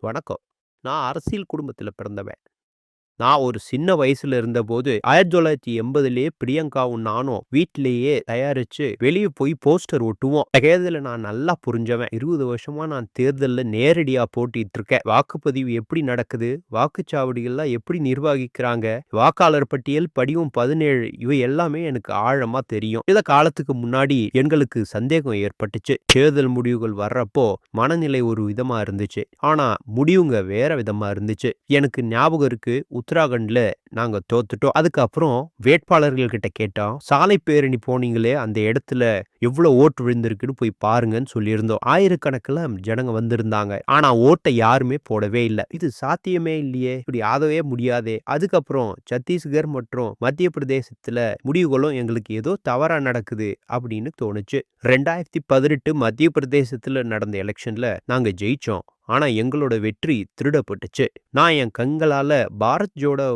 வணக்கம். நான் அரசியல் குடும்பத்தில் பிறந்தவன். நான் ஒரு சின்ன வயசுல இருந்தபோது 1980லயே பிரியங்காவும் நானும் வீட்டிலேயே தயாரிச்சு வெளியே போய் போஸ்டர் ஒட்டுவோம். தேர்தல நான் நல்லா புரிஞ்சவன். 20 வருஷமா நான் தேர்தலில் நேரடியா போட்டிட்டு இருக்கேன். வாக்குப்பதிவு எப்படி நடக்குது? வாக்குச்சாவடிகள்லாம் எப்படி நிர்வகிக்கிறாங்க? வாக்காளர் பட்டியல் படிவம் 17 இவை எல்லாமே எனக்கு ஆழமா தெரியும். இதை காலத்துக்கு முன்னாடி எங்களுக்கு சந்தேகம் ஏற்பட்டுச்சு. தேர்தல் முடிவுகள் வர்றப்போ மனநிலை ஒரு விதமா இருந்துச்சு. ஆனா முடிவுங்க வேற விதமா இருந்துச்சு. எனக்கு ஞாபகம் இருக்கு உத்தராகண்டில் நாங்கள் தோத்துட்டோம். அதுக்கப்புறம் வேட்பாளர்கள்கிட்ட கேட்டோம். சாலை பேரணி போனீங்களே அந்த இடத்துல எவ்வளோ ஓட்டு விழுந்திருக்குன்னு போய் பாருங்கன்னு சொல்லியிருந்தோம். ஆயிரக்கணக்கில் ஜனங்க வந்திருந்தாங்க. ஆனால் ஓட்டை யாருமே போடவே இல்லை இது சாத்தியமே இல்லையே! இப்படி ஆகவே முடியாதே! அதுக்கப்புறம் சத்தீஸ்கர் மற்றும் மத்திய பிரதேசத்தில் முடிவுகளும் எங்களுக்கு ஏதோ தவறாக நடக்குது அப்படின்னு தோணுச்சு. 2018 மத்திய பிரதேசத்தில் நடந்த எலெக்ஷனில் நாங்கள் ஜெயித்தோம் ஆனால் எங்களோட வெற்றி திருடப்பட்டுச்சு. நான் என் கண்களால் பாரத் ஜோடோ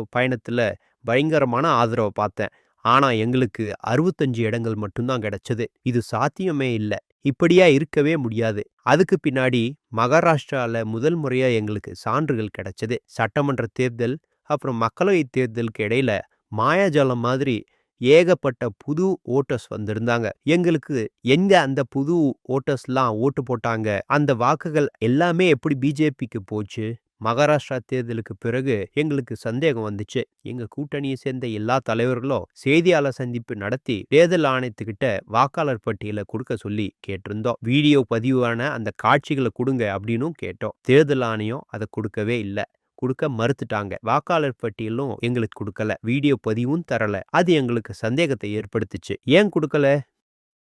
பயணத்துல பயங்கரமான ஆதரவ பார்த்தேன். ஆனா எங்களுக்கு 65 இடங்கள் மட்டும் தான் கிடைச்சது. இது சாத்தியமே இல்ல. இப்படியா இருக்கவே முடியாது. அதுக்கு பின்னாடி மகாராஷ்டிரால முதல் முறையா எங்களுக்கு சான்றுகள் கிடைச்சது. சட்டமன்ற தேர்தல் அப்புறம் மக்களவை தேர்தலுக்கு இடையில மாயாஜாலம் மாதிரி ஏகப்பட்ட புது ஓட்டர்ஸ் வந்திருந்தாங்க. எங்களுக்கு எங்க அந்த புது ஓட்டர்ஸ்லாம் ஓட்டு போட்டாங்க? அந்த வாக்குகள் எல்லாமே எப்படி பிஜேபிக்கு போச்சு? மகாராஷ்டிரா தேர்தலுக்கு பிறகு எங்களுக்கு சந்தேகம் வந்துச்சு. எங்க கூட்டணியை சேர்ந்த எல்லா தலைவர்களும் செய்தியாளர் சந்திப்பு நடத்தி தேர்தல் ஆணையத்துக்கிட்ட வாக்காளர் பட்டியல கொடுக்க சொல்லி கேட்டிருந்தோம். வீடியோ பதிவான அந்த காட்சிகள குடுங்க அப்படின்னும் கேட்டோம். தேர்தல் ஆணையம் அத கொடுக்கவே இல்ல. குடுக்க மறுத்துட்டாங்க. வாக்காளர் பட்டியலும் எங்களுக்கு குடுக்கல. வீடியோ பதிவும் தரல. அது எங்களுக்கு சந்தேகத்தை ஏற்படுத்துச்சு. ஏன் குடுக்கல?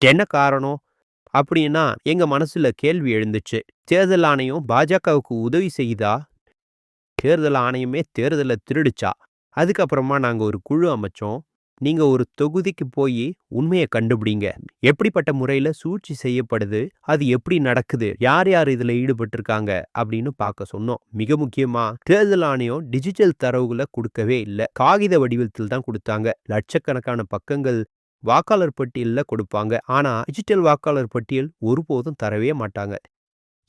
என்ன காரணம்? அப்படின்னா எங்க மனசுல கேள்வி எழுந்துச்சு. தேர்தல் ஆணையம் பாஜகவுக்கு உதவி செய்யுதா? தேர்தல் ஆணையமே தேர்தலை திருடுச்சா? அதுக்கப்புறமா நாங்க ஒரு குழு அமைச்சோம். நீங்க ஒரு தொகுதிக்கு போயி உண்மைய கண்டுபிடிங்க. எப்படிப்பட்ட முறையில சூழ்ச்சி செய்யப்படுது? அது எப்படி நடக்குது? யார் யார் இதுல ஈடுபட்டிருக்காங்க? அப்படின்னு பார்க்க சொன்னோம். மிக முக்கியமா தேர்தல் ஆணையம் டிஜிட்டல் தரவுகள கொடுக்கவே இல்ல. காகித வடிவத்தில் தான் குடுத்தாங்க. லட்சக்கணக்கான பக்கங்கள் வாக்காளர் பட்டியல்ல கொடுப்பாங்க. ஆனா டிஜிட்டல் வாக்காளர் பட்டியல் ஒருபோதும் தரவே மாட்டாங்க.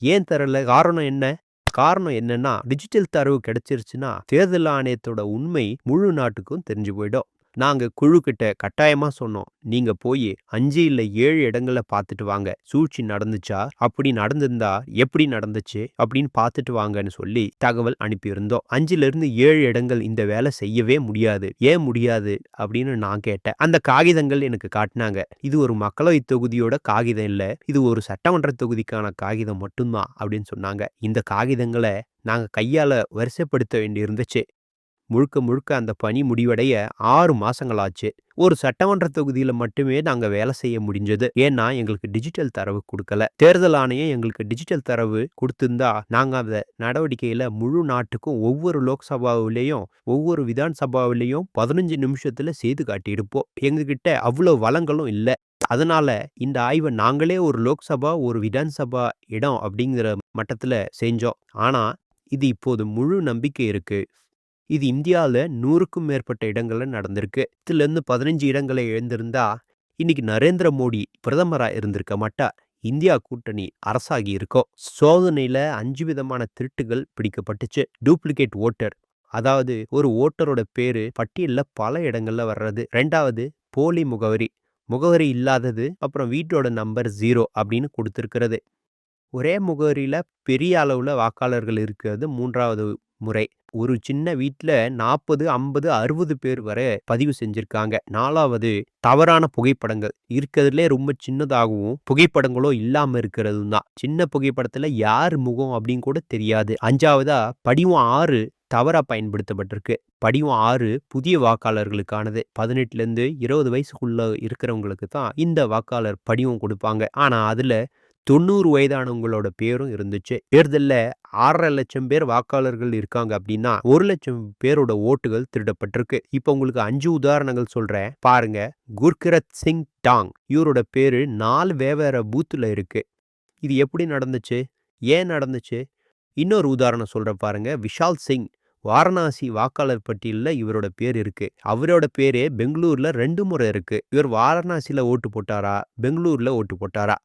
ஏன் தரல? காரணம் என்ன? காரணம் என்னன்னா டிஜிட்டல் தரவு கிடைச்சிருச்சுன்னா தேர்தல் ஆணையத்தோட உண்மை முழு நாட்டுக்கும் தெரிஞ்சு போயிடும். நாங்க குழு கிட்ட கட்டாயமா சொன்னோம். நீங்க போயி அஞ்சு இல்ல ஏழு இடங்கள பார்த்துட்டு வாங்க. சூழ்ச்சி நடந்துச்சா? அப்படி நடந்திருந்தா எப்படி நடந்துச்சு? அப்படின்னு பார்த்துட்டு வாங்கன்னு சொல்லி தகவல் அனுப்பியிருந்தோம். 5லிருந்து 7 இடங்கள் இந்த வேலை செய்யவே முடியாது. ஏன் முடியாது? அப்படின்னு நான் கேட்டேன். அந்த காகிதங்கள் எனக்கு காட்டுனாங்க. இது ஒரு மக்களவைத் தொகுதியோட காகிதம் இல்ல. இது ஒரு சட்டமன்ற தொகுதிக்கான காகிதம் மட்டும் தான் அப்படின்னு சொன்னாங்க. இந்த காகிதங்கள நாங்க கையால வரிசைப்படுத்த வேண்டியிருந்துச்சு. முழுக்க முழுக்க அந்த பணி முடிவடைய ஆறு மாசங்கள் ஆச்சு. ஒரு சட்டமன்ற தொகுதியில மட்டுமே நாங்க வேலை செய்ய முடிஞ்சது. ஏன்னா எங்களுக்கு டிஜிட்டல் தரவு கொடுக்கல தேர்தல் ஆணையம் எங்களுக்கு டிஜிட்டல் தரவு கொடுத்திருந்தா நாங்க அந்த நடவடிக்கையில முழு நாட்டுக்கும் ஒவ்வொரு லோக்சபாவிலையும் ஒவ்வொரு விதான் பதினஞ்சு 15 நிமிஷத்துல செய்து காட்டியிருப்போம். எங்ககிட்ட அவ்வளோ வளங்களும் இல்லை அதனால இந்த ஆய்வை நாங்களே ஒரு லோக்சபா, ஒரு விதான் சபா இடம் அப்படிங்கிற மட்டத்துல செஞ்சோம். ஆனா இது இப்போது முழு நம்பிக்கை இருக்கு. இது இந்தியாவில் நூறுக்கும் மேற்பட்ட இடங்கள்ல நடந்திருக்கு. இதுலேருந்து பதினஞ்சு இடங்களை எழுந்திருந்தா இன்னைக்கு நரேந்திர மோடி பிரதமரா இருந்திருக்க மாட்டார். இந்தியா கூட்டணி அரசாகி இருக்கும். சோதனையில அஞ்சு விதமான திருட்டுகள் பிடிக்கப்பட்டுச்சு. டூப்ளிகேட் வோட்டர் அதாவது ஒரு ஓட்டரோட பேரு பட்டியல்ல பல இடங்கள்ல வர்றது. ரெண்டாவது போலி முகவரி. முகவரி இல்லாதது. அப்புறம் வீட்டோட நம்பர் ஜீரோ அப்படின்னு கொடுத்துருக்கிறது ஒரே முகவரியில பெரிய அளவுல வாக்காளர்கள் இருக்கிறது மூன்றாவது முறை. ஒரு சின்ன வீட்டில் நாற்பது ஐம்பது அறுபது பேர் வரை பதிவு செஞ்சுருக்காங்க நாலாவது தவறான புகைப்படங்கள். இருக்கிறதுலே ரொம்ப சின்னதாகவும் புகைப்படங்களும் இல்லாமல் இருக்கிறதும் தான். சின்ன புகைப்படத்தில் யார் முகம் அப்படின்னு கூட தெரியாது. அஞ்சாவதா படிவம் ஆறு தவறாக பயன்படுத்தப்பட்டிருக்கு. படிவம் ஆறு புதிய வாக்காளர்களுக்கானது. பதினெட்டுலேருந்து இருபது வயசுக்குள்ளே இருக்கிறவங்களுக்கு தான் இந்த வாக்காளர் படிவம் கொடுப்பாங்க ஆனால் அதில் 90 வயதானவங்களோட பேரும் இருந்துச்சு. தேர்தல்ல 6,50 லட்சம் பேர் வாக்காளர்கள் இருக்காங்க அப்படின்னா ஒரு லட்சம் பேரோட ஓட்டுகள் திருடப்பட்டிருக்கு. இப்ப உங்களுக்கு அஞ்சு உதாரணங்கள் சொல்றேன். பாருங்க. குர்கிரத் சிங் டாங் இவரோட பேரு நாலு வெவ்வேறு பூத்துல இருக்கு. இது எப்படி நடந்துச்சு? ஏன் நடந்துச்சு? இன்னொரு உதாரணம் சொல்ற பாருங்க. விஷால் சிங் வாரணாசி வாக்காளர் பட்டியல்ல இவரோட பேர் இருக்கு. அவரோட பேரே பெங்களூர்ல ரெண்டு முறை இருக்கு. இவர் வாரணாசில ஓட்டு போட்டாரா? பெங்களூர்ல ஓட்டு போட்டாரா?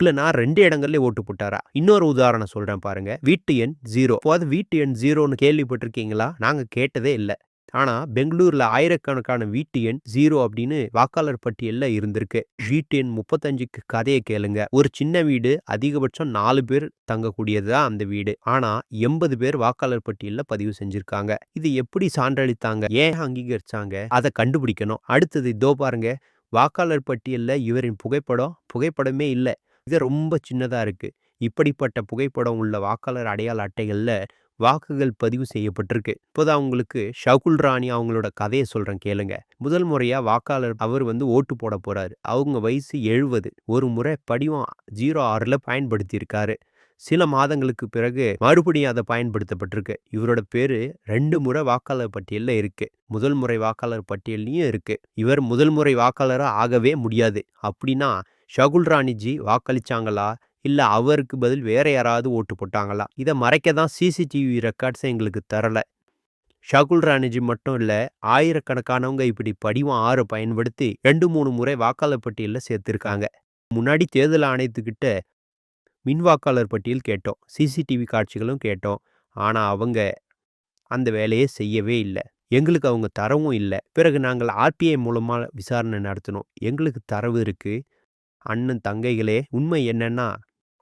இல்லைன்னா ரெண்டு இடங்கள்ல ஓட்டு போட்டாரா? இன்னொரு உதாரணம் சொல்றேன் பாருங்க. வீட்டு எண் ஜீரோ அதாவது வீட்டு எண் ஜீரோன்னு கேள்விப்பட்டிருக்கீங்களா? நாங்க கேட்டதே இல்லை. ஆனா பெங்களூர்ல ஆயிரக்கணக்கான வீட்டு எண் ஜீரோ அப்படின்னு வாக்காளர் பட்டியல்ல இருந்திருக்கு. வீட்டு எண் முப்பத்தஞ்சுக்கு கதையை கேளுங்க. ஒரு சின்ன வீடு அதிகபட்சம் நாலு பேர் தங்கக்கூடியதுதான் அந்த வீடு. ஆனா எண்பது பேர் வாக்காளர் பட்டியல்ல பதிவு செஞ்சிருக்காங்க. இது எப்படி சான்றளித்தாங்க? ஏன் அங்கீகரிச்சாங்க? அதை கண்டுபிடிக்கணும். அடுத்தது இதோ பாருங்க. வாக்காளர் பட்டியல்ல இவரின் புகைப்படம் புகைப்படமே இல்லை. இது ரொம்ப சின்னதாக இருக்கு. இப்படிப்பட்ட புகைப்படம் உள்ள வாக்காளர் அடையாள அட்டைகளில் வாக்குகள் பதிவு செய்யப்பட்டிருக்கு. இப்போதான் அவங்களுக்கு ஷகுல் ராணி அவங்களோட கதையை சொல்கிறேன் கேளுங்க. முதல் முறையாக வாக்காளர் அவர் வந்து ஓட்டு போட போகிறாரு அவங்க வயசு எழுபது ஒரு முறை படிவம் ஜீரோ ஆறில் பயன்படுத்தியிருக்காரு. சில மாதங்களுக்கு பிறகு மறுபடியும் அதை பயன்படுத்தப்பட்டிருக்கு. இவரோட பேர் ரெண்டு முறை வாக்காளர் பட்டியலில் இருக்கு. முதல் முறை வாக்காளர் பட்டியல்லையும் இருக்கு. இவர் முதல் முறை வாக்காளராக ஆகவே முடியாது. அப்படின்னா ஷகுல் ராணிஜி வாக்களிச்சாங்களா? இல்ல அவருக்கு பதில் வேற யாராவது ஓட்டு போட்டாங்களா? இதை மறைக்க தான் சிசிடிவி ரெக்கார்ட்ஸ் எங்களுக்கு தரல. ஷகுல் ராணிஜி மட்டும் இல்ல ஆயிரக்கணக்கானவங்க இப்படி படிவம் ஆறு பயன்படுத்தி ரெண்டு மூணு முறை வாக்காளர் பட்டியலில் சேர்த்திருக்காங்க. முன்னாடி தேர்தல் ஆணையத்துக்கிட்ட மின் வாக்காளர் பட்டியல் கேட்டோம் சிசிடிவி காட்சிகளும் கேட்டோம். ஆனா அவங்க அந்த வேலையை செய்யவே இல்லை. எங்களுக்கு அவங்க தரவும் இல்லை. பிறகு நாங்கள் ஆர்பிஐ மூலமா விசாரணை நடத்தினோம். எங்களுக்கு தரவு இருக்கு. அண்ணன் தங்கைகளே உண்மை என்னன்னா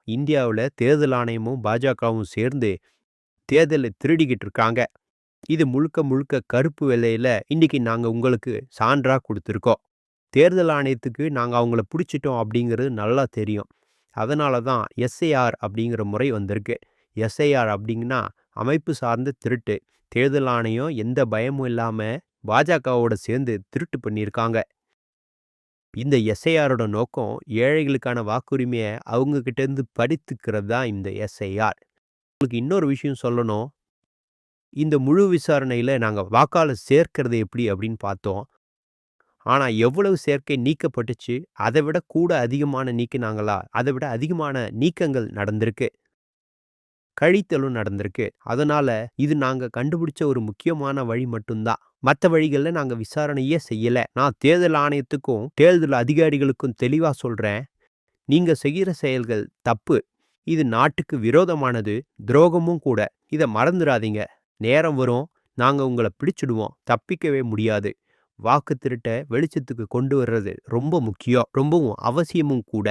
இந்தியாவில் தேர்தல் ஆணையமும் பாஜகவும் சேர்ந்து தேர்தலை திருடிக்கிட்டு இருக்காங்க. இது முழுக்க முழுக்க கருப்பு வெள்ளையில் இன்றைக்கி நாங்கள் உங்களுக்கு சான்றா கொடுத்துருக்கோம். தேர்தல் ஆணையத்துக்கு நாங்கள் அவங்கள பிடிச்சிட்டோம் அப்படிங்கிறது நல்லா தெரியும். அதனால தான் எஸ்ஐஆர் அப்படிங்கிற முறை வந்திருக்கு. எஸ்ஐஆர் அப்படிங்கன்னா அமைப்பு சார்ந்த திருட்டு. தேர்தல் ஆணையம் எந்த பயமும் இல்லாமல் பாஜகவோட சேர்ந்து திருட்டு பண்ணியிருக்காங்க. இந்த எஸ்ஐஆரோட நோக்கம் ஏழைகளுக்கான வாக்குரிமையை அவங்கக்கிட்டேருந்து இருந்து படித்துக்கிறது தான் இந்த எஸ்ஐஆர் உங்களுக்கு இன்னொரு விஷயம் சொல்லணும். இந்த முழு விசாரணையில் நாங்கள் வாக்காளர் சேர்க்கிறது எப்படி அப்படின்னு பார்த்தோம். ஆனால் எவ்வளவு சேர்க்கை நீக்கப்பட்டுச்சு? அதை விட கூட அதிகமான நீக்கினாங்களா? அதை விட அதிகமான நீக்கங்கள் நடந்திருக்கு. கழித்தலும் நடந்திருக்கு. அதனால இது நாங்க கண்டுபிடிச்ச ஒரு முக்கியமான வழி மட்டும்தான். மற்ற வழிகளில் நாங்கள் விசாரணையே செய்யல. நான் தேர்தல் ஆணையத்துக்கும் தேர்தல் அதிகாரிகளுக்கும் தெளிவா சொல்றேன். நீங்க செய்கிற செயல்கள் தப்பு. இது நாட்டுக்கு விரோதமானது துரோகமும் கூட. இதை மறந்துடாதீங்க நேரம் வரும். நாங்கள் உங்களை பிடிச்சிடுவோம். தப்பிக்கவே முடியாது. வாக்கு திருட்டை வெளிச்சத்துக்கு கொண்டு வர்றது ரொம்ப முக்கியம். ரொம்பவும் அவசியமும் கூட.